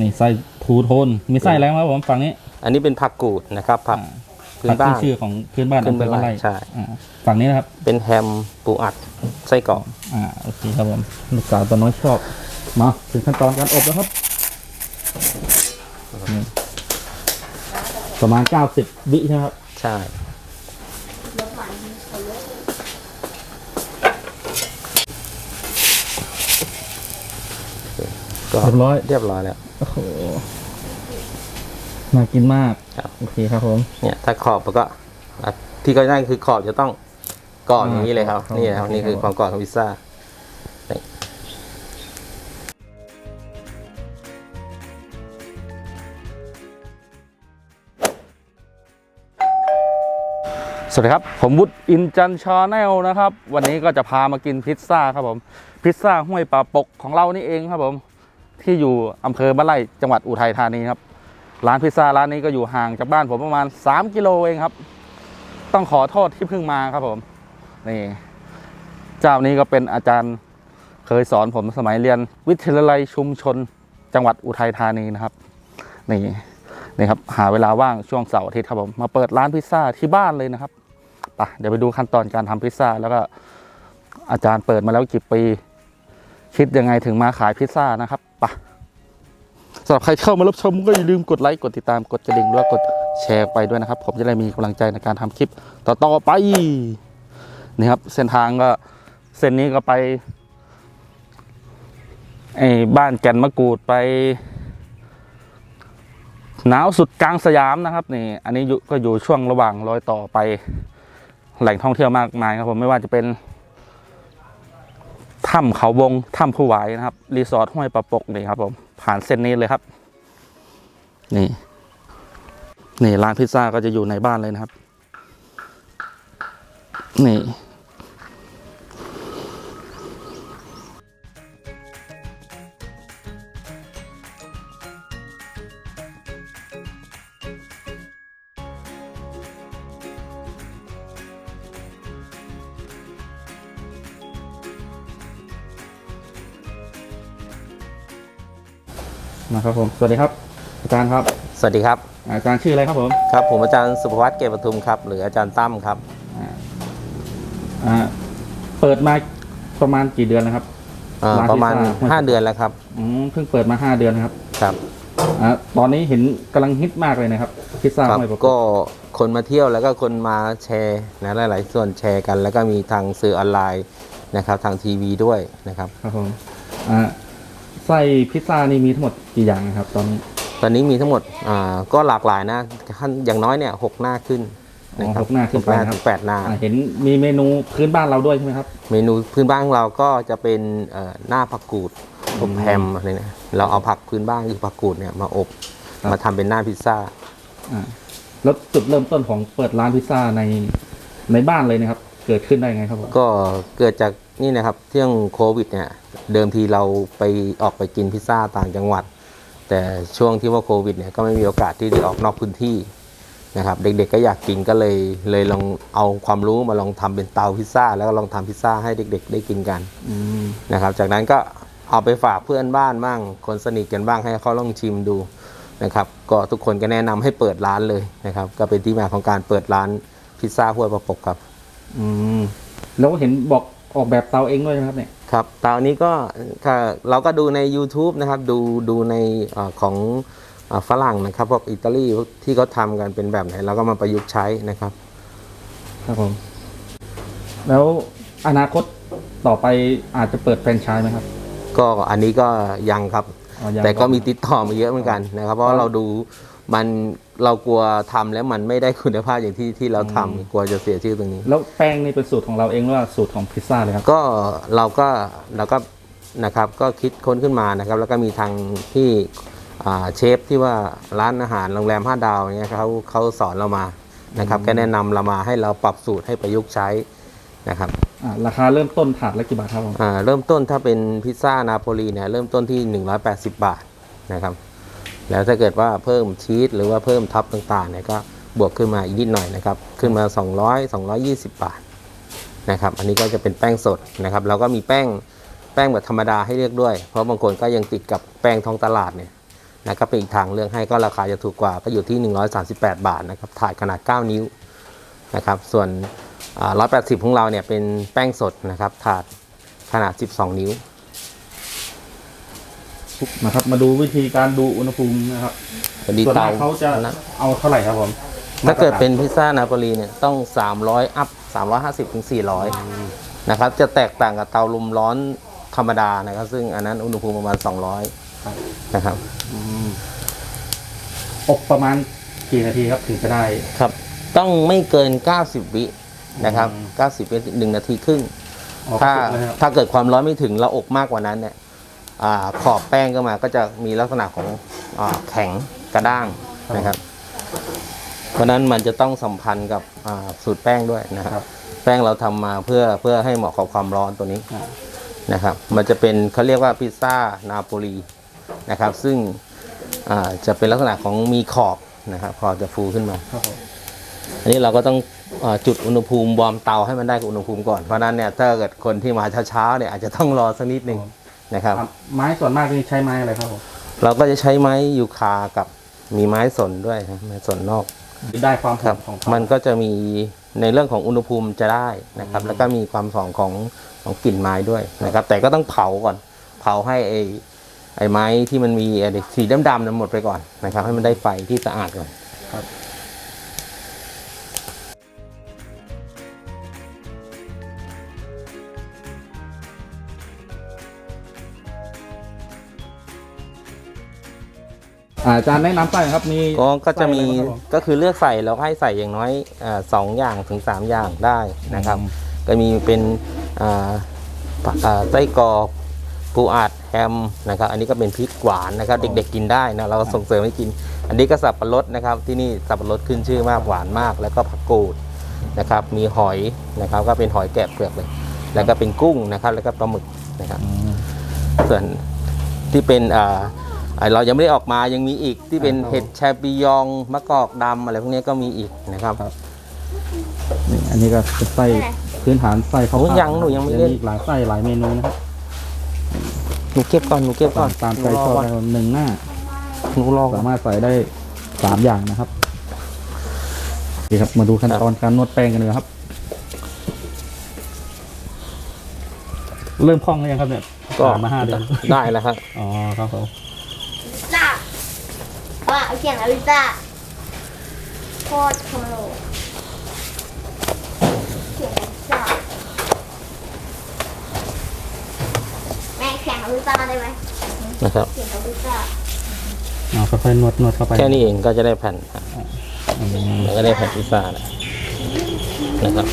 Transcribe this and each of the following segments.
นี่ไส้ทูโทน มีไส้อะไรบ้างครับผมฝั่งนี้ อันนี้เป็นผักกูดนะครับผักอ่าพื้นบ้านผักขึ้ชื่อของพื้นบ้านขึ้นอำเภอบ้านไร่ใช่อ่าฝั่งนี้นะครับ เป็นแฮมปูอัดไส้กรอกอ่าโอเคครับผมลูกสาวตัวน้อยชอบมาถึงขั้นตอนการอบแล้วครับนี่ประมาณ90วิใช่ไหมครับ ใช่ ก็เรียบร้อย เรียบร้อยแล้ว โอ้โห น่ากินมาก ครับ โอเคครับผม เนี่ยถ้าขอบมันก็อะที่ก็ได้คือขอบจะต้องก่อนอย่างนี้เลยครับอ่านี่นะครับโอเคนี่คือครับความก่อนของพิซซ่านี่สวัสดีครับ ผมวุฒิอินจันชาแนลนะครับ วันนี้ก็จะพามากินพิซซ่าครับผม พิซซ่าห้วยป่าปกของเรานี่เองครับผม ที่อยู่อำเภอบ้านไร่จังหวัดอุทัยธานีครับ ร้านพิซซ่าร้านนี้ก็อยู่ห่างจากบ้านผมประมาณ 3 กิโลเองครับ ต้องขอโทษที่เพิ่งมาครับผมนี่เจ้านี้ก็เป็นอาจารย์เคยสอนผมสมัยเรียนวิทยาลัยชุมชน จังหวัดอุทัยธานีนะครับนี่นี่ครับหาเวลาว่างช่วงเสาร์อาทิตย์ครับผมมาเปิดร้านพิซซ่าที่บ้านเลยนะครับไปเดี๋ยวไปดูขั้นตอนการทำพิซซ่าแล้วก็อาจารย์เปิดมาแล้วกี่ปี คิดยังไงถึงมาขายพิซซ่านะครับ ไปสำหรับใครเข้ามารับชมก็อย่าลืมกดไลค์กดติดตามกดกระดิ่งด้วยกดแชร์ไปด้วยนะครับ ผมจะได้มีกำลังใจในการทำคลิปต่อๆไปนี่ครับ เส้นทางก็เส้นนี้ก็ไปไอ้บ้านแก่นมะกรูดไปหนาวสุดกลางสยามนะครับนี่ อันนี้ก็อยู่ช่วงระหว่างรอยต่อไปแหล่งท่องเที่ยวมากมายครับผมไม่ว่าจะเป็น ถ้ำเขาวงถ้ำผู้หวายนะครับรีสอร์ทห้วยประปกนี่ครับผมผ่านเส้นนี้เลยครับ นี่ นี่ร้านพิซซ่าก็จะอยู่ในบ้านเลยนะครับ นี่ นะครับผมสวัสดีครับ อาจารย์ครับ สวัสดีครับ อาจารย์ชื่ออะไรครับผมครับ ผมอาจารย์สุภวัตเกตปทุมครับ หรืออาจารย์ตั้มครับอ่าเปิดมาประมาณกี่เดือนแล้วครับอ่าร้านประมาณพิซซ่า5เดือนแล้วครับอืมเพิ่งเปิดมาห้าเดือนนะครับครับ อ่าตอนนี้เห็นกำลังฮิตมากเลยนะครับพิซซ่าครับห้วยปะกก็คนมาเที่ยวแล้วก็คนมาแชร์นะหลาย ๆ ส่วนแชร์กัน แล้วก็มีทางสื่อออนไลน์นะครับ ทางทีวีด้วยนะครับ ครับผมอ่า ไส้พิซซ่านี่มีทั้งหมดกี่อย่างนะครับ ตอนนี้ตอนนี้มีทั้งหมดอ่าก็หลากหลายนะขั้นอย่างน้อยเนี่ยหกหน้าขึ้นอ๋อนะครัหกหน้าขึ้นไปหกนะครับถึงแปดหน้า อ่าเห็นมีเมนูพื้นบ้านเราด้วยใช่ไหมครับ เมนูพื้นบ้านของเราก็จะเป็นเอ่อหน้าผักกูดอบแฮมอะไรเนี่ยเราเอาผักพื้นบ้านคือผักกูดเนี่ยมาอบ ครับ มาทำเป็นหน้าพิซซ่า อ่าแล้วจุดเริ่มต้นของเปิดร้านพิซซ่าในในบ้านเลยนะครับ เกิดขึ้นได้ไงครับผมก็เกิดจาก นี่นะครับเที่ยงโควิดเนี่ยเดิมทีเราไปออกไปกินพิซซ่าต่างจังหวัด แต่ช่วงที่ว่าโควิดเนี่ยก็ไม่มีโอกาสที่ได้ออกนอกพื้นที่นะครับเด็กๆก็อยากกินก็เลยเลยลองเอาความรู้มาลองทำเป็นเตาพิซซ่าแล้วก็ลองทำพิซซ่าให้เด็ก ๆ ได้กินกันนะครับ จากนั้นก็เอาไปฝากเพื่อนบ้านบ้างคนสนิทกันบ้างให้เขาลองชิมดูนะครับก็ทุกคนก็แนะนำให้เปิดร้านเลยนะครับ ก็เป็นที่มาของการเปิดร้านพิซซ่าห้วยประปกครับ อืมแล้วเห็นบอก ออกแบบเตาเองด้วยนะครับเนี่ยครับเตานี้ก็ค่ะเราก็ดูใน YouTube นะครับ ดูดูในเออของเออฝรั่งนะครับพวกอิตาลีที่เขาทำกันเป็นแบบไหนเราก็มาประยุกต์ใช้นะครับ ครับผมแล้วอนาคตต่อไปอาจจะเปิดแฟรนไชส์ไหมครับ ก็อันนี้ก็ยังครับอ๋อยังแต่ก็มีติดต่อมาเยอะเหมือนกันนะครับ เพราะว่าเราดูมัน เรากลัวทำแล้วมันไม่ได้คุณภาพอย่างที่ที่เราทำกลัวจะเสียชื่อตรงนี้ แล้วแป้งนี่เป็นสูตรของเราเองหรือว่าสูตรของพิซซ่าเลยครับก็เราก็เราก็นะครับก็คิดค้นขึ้นมานะครับ แล้วก็มีทางที่อ่าเชฟที่ว่าร้านอาหารโรงแรมห้าดาวเนี่ยเขาเขาสอนเรามานะครับก็แนะนำเรามาให้เราปรับสูตรให้ประยุกต์ใช้นะครับอ่าราคาเริ่มต้นถาดละกี่บาทครับผมอ่าเริ่มต้นถ้าเป็นพิซซ่านาโปลีเนี่ยเริ่มต้นที่ 180 บาทนะครับ แล้วถ้าเกิดว่าเพิ่มชีสหรือว่าเพิ่มท็อปต่างๆเนี่ยก็บวกขึ้นมาอีกนิดหน่อยนะครับ ขึ้นมา 200 220 บาทนะครับ อันนี้ก็จะเป็นแป้งสดนะครับแล้วก็มีแป้งแป้งแบบธรรมดาให้เลือกด้วย เพราะบางคนก็ยังติดกับแป้งท้องตลาดเนี่ยนะก็เป็นอีกทางเลือกให้ก็ราคาจะถูกกว่าก็อยู่ที่ 138 บาทนะครับ ถาดขนาด 9 นิ้วนะครับ ส่วน 180 ของเราเนี่ยเป็นแป้งสดนะครับ ถาดขนาด 12 นิ้ว นะครับ มาดูวิธีการดูอุณหภูมินะครับพอดีส่วนเตามากเขาจะนะเอาเท่าไหร่ครับผมถ้าเกิดเป็นพิซซ่านาโปลีเนี่ยต้อง 300 อัพ 350ถึง400 นะครับ จะแตกต่างกับเตาลมร้อนธรรมดานะครับ ซึ่งอันนั้นอุณหภูมิประมาณ200 นะครับอบประมาณกี่นาทีครับถึงจะได้ ครับ ต้องไม่เกิน 90 วินะครับอืม90วิหนึ่งนาทีครึ่ง ออกถ้าสุกเลยครับถ้าเกิดความร้อนไม่ถึงเราอบมากกว่านั้นเนี่ย อ่าขอบแป้งก็มาก็จะมีลักษณะของอาแข็งกระด้างนะครับ เพราะฉะนั้นมันจะต้องสัมพันธ์กับอ่าสูตรแป้งด้วยนะคครัรับบแป้งเราทำมาเพื่อเพื่อให้เหมาะกับความร้อนตัวนี้อ่านะครับ มันจะเป็นเขาเรียกว่าพิซซ่านาโปลีนะครับ ซึ่งอ่าจะเป็นลักษณะของมีขอบนะครับขอบจะฟูขึ้นมาครับผมอันนี้เราก็ต้องอาจุดอุณหภูมิวอร์มเตาให้มันได้กับอุณหภูมิก่อน เพราะฉะนั้นเนี่ยถ้าเกิดคนที่มาเช้าๆเนี่ยอาจจะต้องรอสักนิดหนึ่ง นะครับครับ ไม้ส่วนมากนี่ใช้ไม้อะไรครับผมเราก็จะใช้ไม้ยูคากับมีไม้สนด้วยนะไม้สนนอกได้ความหครัอบมของมันก็จะมีในเรื่องของอุณหภูมิจะได้นะครับ แล้วก็มีความหอมของของกลิ่นไม้ด้วยนะครับ แต่ก็ต้องเผาก่อน เผาให้ไอ้ไอ้ไม้ที่มันมีไอ้สีดำๆนั้นหมดไปก่อนนะครับ ให้มันได้ไฟที่สะอาดก่อนอา อาจารย์แนะนำไส้ครับมีก็ก็จะมีไส้อไรบ้างครับผ ก็คือเลือกใส่เราก็ให้ใส่อย่างน้อยอาสองอย่างถึงสามอย่างได้นะครับก็มีเป็นอ่าปะอ่าไส้กรอกปูอัดแฮมนะครับ อันนี้ก็เป็นพริกหวานนะครับ เด็กๆกินได้นะเราก็ส่งเสริมให้กิน อันนี้ก็สับปะรดนะครับ ที่นี่สับปะรดขึ้นชื่อมากหวานมาก แล้วก็ผักกูดนะครับ มีหอยนะครับ ก็เป็นหอยแกะเปลือกเลย แล้วก็เป็นกุ้งนะครับ แล้วก็ปลาหมึกนะครับ อืมส่วนที่เป็นอ่าอ่า เรายังไม่ได้ออกมายังมีอีกที่เป็นครับเห็ดแชปิยองมะกอกดำอะไรพวกนี้ก็มีอีกนะครับนี่อันนี้ก็เป็นไส้พื้นฐานไส้ข้าวโอ้ผัดยังหนูยังไม่เล่น อีกหลายไส้หลายเมนูนะครับหนูเก็บก่อนหนูเก็บก่อนตามหใจนูรอชอบก่อนได้หนึ่งหน้าหนูรอก่อสานมารถใส่ได้สามอย่างนะครับดีครับมาดูขั้นตอนการนวดแป้งกันเลยครับ เริ่มคล่องแล้วยังครับเนี่ยก็ผ่านมาห้าเดือน ได้แล้วครับ อ๋อครับผมลิซ่า ว่าเอาเขียนอลิซ่าโคตรคอมโลเขียนอลิซ่าแม่แข่งอลิซ่าได้ไหมนะครับเขียนอลิซ่าอ๋อค่อยๆนวดนวดเข้าไปแค่นี้เองก็จะได้แผ่นอืมแล้วก็ได้แผ่นพิซซ่าแล้วนะครับ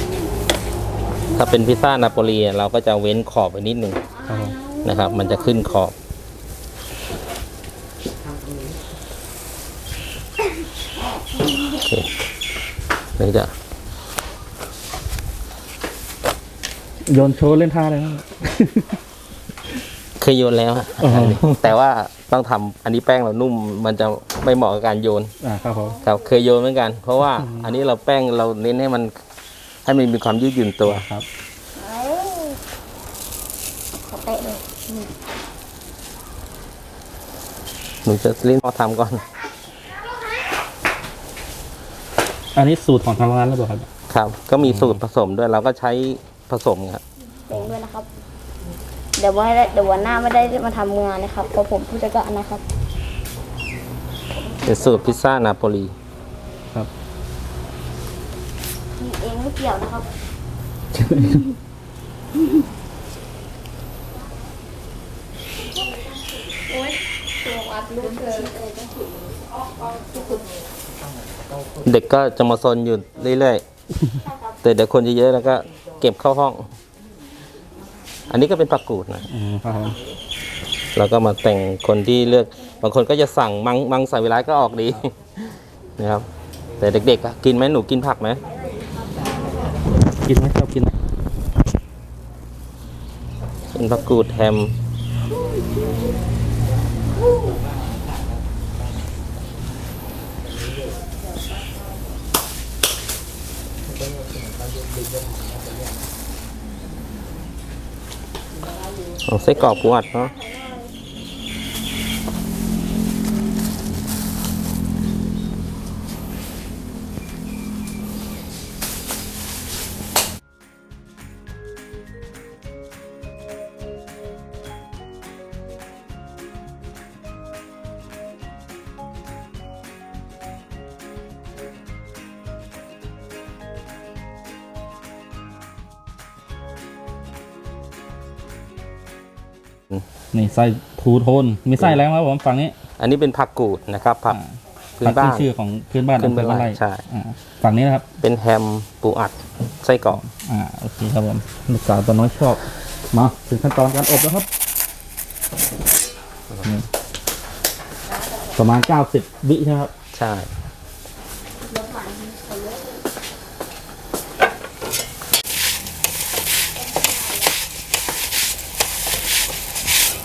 ถ้าเป็นพิซซ่านาโปลีเราก็จะเว้นขอบไปนิดหนึ่งครับผมนะครับ มันจะขึ้นขอบ โอเคเดี๋ยวจะโยนโชว์เล่นท่าเลยครับ เคยโยนแล้วฮะอ๋อแต่ว่าต้องทำอันนี้แป้งเรานุ่ม มันจะไม่เหมาะกับการโยน อ่าครับผมครับเคยโยนเหมือนกัน เพราะว่าอันนี้เราแป้งเราเน้นให้มัน ให้มันมีความยืดหยุ่นตัว ครับเอ้ยขอเตะเลยหนูจะเล่นพอทำก่อน อันนี้สูตรของทางร้านหรือเปล่าครับครับ ก็มีสูตรผสมด้วยเราก็ใช้ผสมครับเตะด้วยนะครับ เดี๋ยววันเดี๋ยววันหน้าไม่ได้มาทำงานนะครับเพราะผมผู้จัดการนะครับเป็นสูตรพิซซ่านาโปลีมีเองไม่เกี่ยวนะครับโอ๊ยตัวอัดลูกเลย เด็กก็จะมาซนอยู่เรื่อยๆ แต่เดี๋ยวคนเยอะๆแล้วก็เก็บเข้าห้อง อันนี้ก็เป็นผักกูดนะอืมครับผมเราก็มาแต่งคนที่เลือก บางคนก็จะสั่งมังมังใส่เวลาก็ออกดีนะครับ แต่เด็กๆอะกินไหมหนูกินผักไหมกินไหมชอบกินไหมเป็นผักกูดแฮม เอาไส้ก นี่ไส้ทูโทนมีไส้อะไรบ้างครับผมฝั่งนี้ อันนี้เป็นผักกูดนะครับผักอ่าพื้นบ้านชื่อของพื้นบ้านพื้นอำเภอบ้านบ้านไร่ใช่อ่าฝั่งนี้นะครับ เป็นแฮมปูอัดไส้กรอกอ่าโอเคครับผมลูกสาวตัวน้อยชอบมาถึงขั้นตอนการอบแล้วครับนี่ประมาณ90วิใช่ไหมครับ ใช่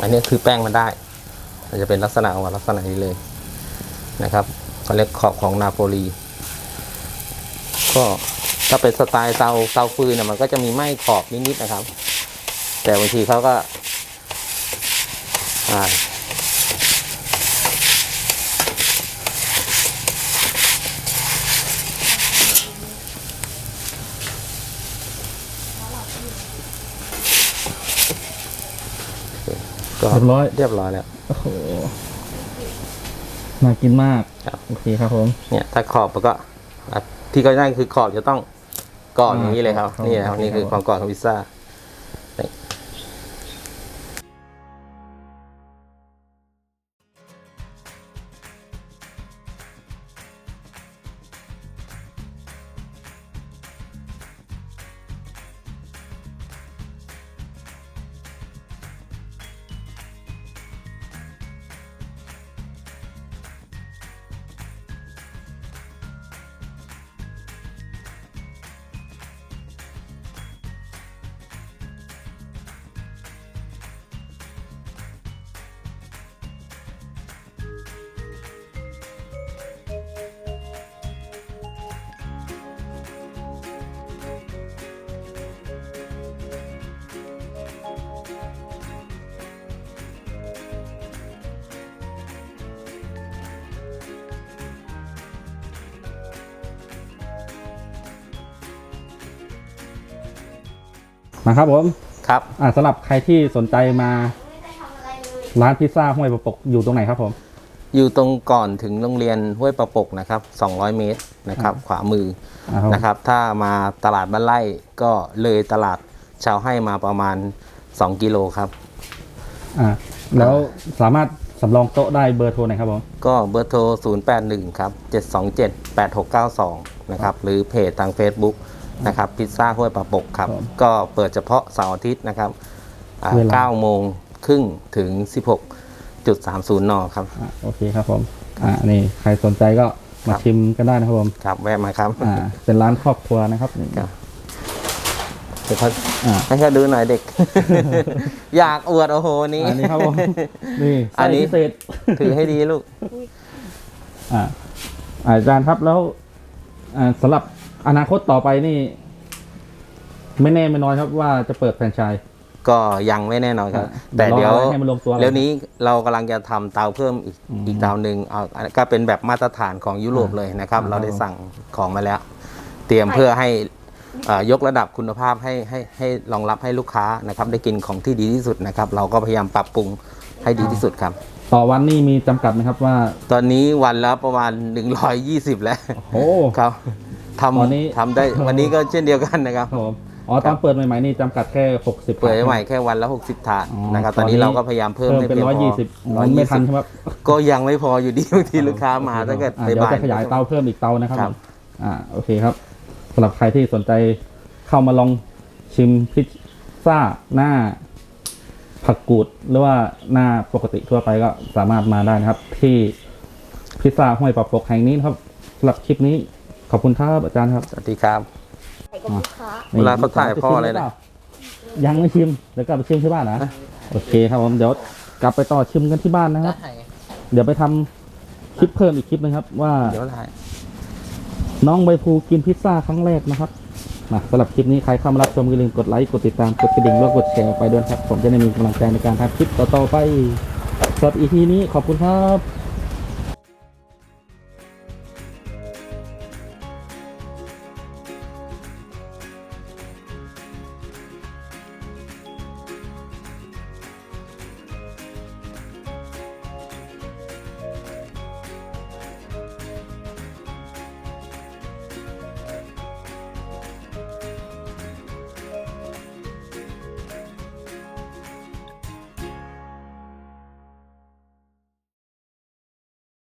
อันนี้คือแป้งมันได้มันจะเป็นลักษณะออกมาลักษณะนี้เลยนะครับเขาเรียกขอบของนาโปลีก็ถ้าเป็นสไตล์เตาเตาฟืนเนี่ยมันก็จะมีไหม้ขอบนิดๆนะครับ แต่บางทีเขาก็ ก็เรียบร้อย เรียบร้อยแล้ว โอ้โห น่ากินมากครับ โอเคครับผม เนี่ยถ้าขอบมันก็อะที่เขาได้คือขอบจะต้องก่อนอย่างนี้เลยครับ อ่านี่นะครับครับนี่คือความก่อนของพิซซ่า นะครับผมครับอ่าสำหรับใครที่สนใจมาไม่ได้ทำอะไรเลยร้านพิซซ่าห้วยประปกอยู่ตรงไหนครับผม อยู่ตรงก่อนถึงโรงเรียนห้วยประปกนะครับ 200 เมตรนะครับ ขวามืออ่าครับนะครับ ถ้ามาตลาดบ้านไร่ก็เลยตลาดชาวให้มาประมาณ 2 กิโลครับอ่าแล้วสามารถสำรองโต๊ะได้เบอร์โทรไหนครับผม ก็เบอร์โทร 081 ครับ 727 8692 นะครับ หรือเพจทาง Facebook นะครับพิซซ่าห้วยปลาปกครับ ครับก็เปิดเฉพาะเสาร์อาทิตย์นะครับอ่าเวลา9โมงครึ่งถึง 16.30 นครับ อ่าโอเคครับผมอ่านี่ใครสนใจก็มาครับ ชิมกันได้นะครับผมครับ แวะมาครับอ่าเป็นร้านครอบครัวนะครับนี่ ครับเดี๋ยวเขาอ่า ให้เขาดูหน่อยเด็ก อยากอวดโอ้โหนี้ อันนี้ครับผม นี่อัไส้นนี้พิเศษ ถือให้ดีลูก อ่าอาจารย์ครับแล้วอ่าสำหรับ อนาคตต่อไปนี่ ไม่แน่ไม่น้อยครับว่าจะเปิดแฟรนไชส์ก็ยังไม่แน่นอนครับอ่าแต่เดี๋ยวรอให้มันลงตัวก่อนเดี๋ยวนี้เรากำลังจะทำเตาเพิ่มอีกอืมอีกเตาหนึ่งเอาก็เป็นแบบมาตรฐานของยุโรปอ่าเลยนะครับอ่าเราได้สั่งของมาแล้ว เตรียมเพื่อให้เอ่อยกระดับคุณภาพให้ให้ให้รองรับให้ลูกค้านะครับ ได้กินของที่ดีที่สุดนะครับ เราก็พยายามปรับปรุงให้ดีที่สุดครับ ต่อวันนี่มีจำกัดไหมครับว่า ตอนนี้วันละประมาณ 120 แล้วโอ้ครับ ทตอนนี้ำทำได้วันนี้ก็เช่นเดียวกันนะครับ ครับผมอ๋อตอนเปิดใหม่ๆนี่จำกัดแค่หกสิบเปิดใหม่แค่วันละ 60 ถาดอ๋อนะครับตตออนนนี้นี้เราก็พยายามเพิ่มเพิ่มให้เป็นเพียงร้อยพยี่อสิบร้อยไม่ยี่ทัสินบใช่ไหมครับก็ยังไม่พออยู่ดีบางทีลูกค้ามาถ้าเกิดอ่าไปเดี๋ยวบ่ายจะขยายเตาเพิ่มอีกเตานะครับครับผมอ่าโอเคครับสำหรับใครที่สนใจเข้ามาลองชิมพิซซ่าหน้า ผักกูดหรือว่าหน้าปกติทั่วไปก็สามารถมาได้นะครับ ที่พิซซ่าห้วยปลาปกแห่งนี้นะครับสำหรับคลิปนี้ ขอบคุณครับอาจารย์ครับสวัสดีครับ ใส่กับลูกค้า เวลาเขาถ่ายพ่ออะไรนะ ยังไม่ชิมเดี๋ยวกลับไปชิมที่บ้านนะโอเคครับผมเดี๋ยวกลับไปต่อชิมกันที่บ้านนะครับเดี๋ยวไปทำคลิปเพิ่มอีกคลิปนึงครับ ว่าเดี๋ยวถ่ายน้องใบพลูกินพิซซ่าครั้งแรกนะครับมาสำหรับคลิปนี้ใครเข้ามารับชมอย่าลืมกดไลค์กดติดตามกดกระดิ่งแล้วกดแชร์ไปด้วยครับผมจะได้มีกำลังใจในการทำคลิปต่อๆไปสำหรับอีพีนี้ขอบคุณครับ